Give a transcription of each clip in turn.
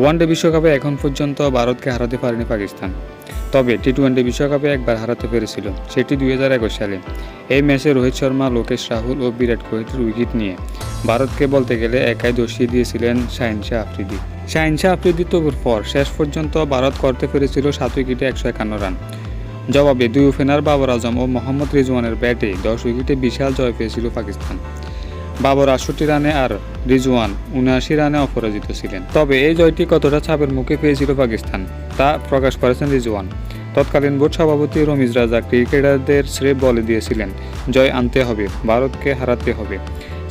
One day বিশ্বকাপে এখন পর্যন্ত ভারতকে হারাতে পারেনি পাকিস্তান। তবে টি টোয়েন্টি বিশ্বকাপে একবার হারাতে পেরেছিল, সেটি দুই হাজার একুশ সালে। এই ম্যাচে রোহিত শর্মা, লোকেশ রাহুল ও বিরাট কোহলির উইকেট নিয়ে ভারতকে বলতে গেলে একাই দোষিয়ে দিয়েছিলেন শাহিন শাহ আফ্রিদি। শাহিন শাহ আফ্রিদি তবুর পর, শেষ পর্যন্ত ভারত করতে পেরেছিল সাত উইকেটে একশো একান্ন রান। জবাবে দুই ওপেনার বাবর আজম ও মোহাম্মদ রিজওয়ানের ব্যাটে দশ উইকেটে বিশাল জয় পেয়েছিল পাকিস্তান। বাবর আটষট্টি রানে আর রিজওয়ান উনআশি রানে অপরাজিত ছিলেন। তবে এই জয়টি কতটা চাপের মুখে পেয়েছিল পাকিস্তান, তা প্রকাশ করেছেন রিজওয়ান। তৎকালীন বোর্ড সভাপতি রমিজ রাজা ক্রিকেটারদের শ্রেয় বলে দিয়েছিলেন, জয় আনতে হবে, ভারতকে হারাতে হবে।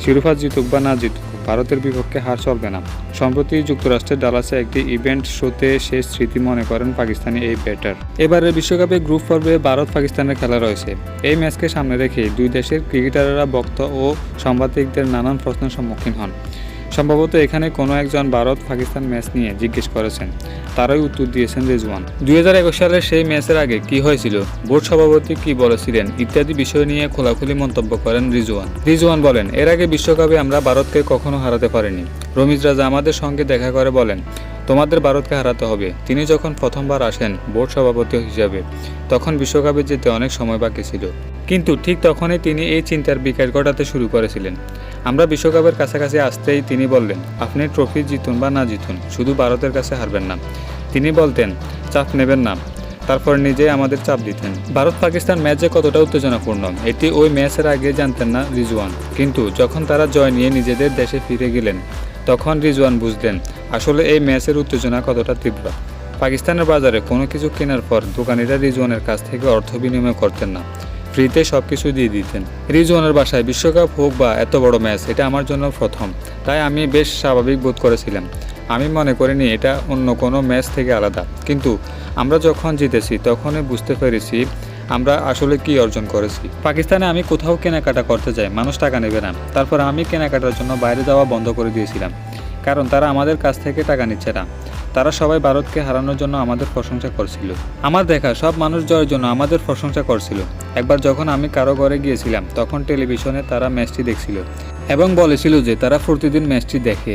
শিরোপা জিতুক বা না জিতুক ভারতের বিপক্ষে হার চলবে না। সম্প্রতি যুক্তরাষ্ট্রের ডালাসে একটি ইভেন্ট শোতে শেষ স্মৃতি মনে করেন পাকিস্তানি এই ব্যাটার। এবারের বিশ্বকাপে গ্রুপ পর্বে ভারত পাকিস্তানের খেলা রয়েছে। এই ম্যাচকে সামনে রেখে দুই দেশের ক্রিকেটাররা বক্তা ও সাংবাদিকদের নানান প্রশ্নের সম্মুখীন হন। সম্ভবত এখানে কোনো একজন ভারত পাকিস্তান ম্যাচ নিয়ে জিজ্ঞেস করেছেন। তারাই উত্তর দিয়েছেন রেজওয়ান। দুই হাজার একুশ সালের সেই ম্যাচের আগে কি হয়েছিল? বোর্ড সভাপতি কি বলেছিলেন? ইত্যাদি বিষয় নিয়ে খোলাখুলি মন্তব্য করেন রিজওয়ান। রিজওয়ান বলেন, এর আগে বিশ্বকাপে আমরা ভারতকে কখনো হারাতে পারিনি। রমিজ রাজা আমাদের সঙ্গে দেখা করে বলেন, তোমাদের ভারতকে হারাতে হবে। তিনি যখন প্রথমবার আসেন বোর্ড সভাপতি হিসাবে, তখন বিশ্বকাপে যেতে অনেক সময় বাকি ছিল। কিন্তু ঠিক তখনই তিনি এই চিন্তার বিকাশ ঘটাতে শুরু করেছিলেন। আমরা বিশ্বকাপের কাছাকাছি আসতেই তিনি বললেন, আপনি ট্রফি জিতুন বা না জিতুন, শুধু ভারতের কাছে হারবেন না। তিনি বলতেন, চাপ নেবেন না। তারপর নিজেই আমাদের চাপ দিতেন। ভারত পাকিস্তান ম্যাচ যে কতটা উত্তেজনাপূর্ণ, এটি ওই ম্যাচের আগে জানতেন না রিজওয়ান। কিন্তু যখন তারা জয় নিয়ে নিজেদের দেশে ফিরে গেলেন, তখন রিজওয়ান বুঝলেন আসলে এই ম্যাচের উত্তেজনা কতটা তীব্র। পাকিস্তানের বাজারে কোনো কিছু কেনার পর দোকানিরা রিজওয়ানের কাছ থেকে অর্থ বিনিময় করতেন না। ফ্রিতে সব কিছু দিয়ে দিতেন। রিজওয়ানের বাসায়, বিশ্বকাপ হোক বা এত বড় ম্যাচ, এটা আমার জন্য প্রথম। তাই আমি বেশ স্বাভাবিক বোধ করেছিলাম। আমি মনে করিনি এটা অন্য কোনো ম্যাচ থেকে আলাদা। কিন্তু আমরা যখন জিতেছি, তখনই বুঝতে পেরেছি আমরা আসলে কি অর্জন করেছি। পাকিস্তানে আমি কোথাও কেনাকাটা করতে যাই, মানুষ টাকা নেবে না। তারপর আমি কেনাকাটার জন্য বাইরে যাওয়া বন্ধ করে দিয়েছিলাম। কারণ তারা আমাদের কাছ থেকে টাকা নিচ্ছে না। তারা সবাই ভারতকে হারানোর জন্য আমাদের প্রশংসা করছিল। আমার দেখা, সব মানুষ জয়ের জন্য আমাদের প্রশংসা করছিল। একবার যখন আমি কারও ঘরে গিয়েছিলাম, তখন টেলিভিশনে তারা ম্যাচটি দেখছিল এবং বলেছিল যে তারা প্রতিদিন ম্যাচটি দেখে।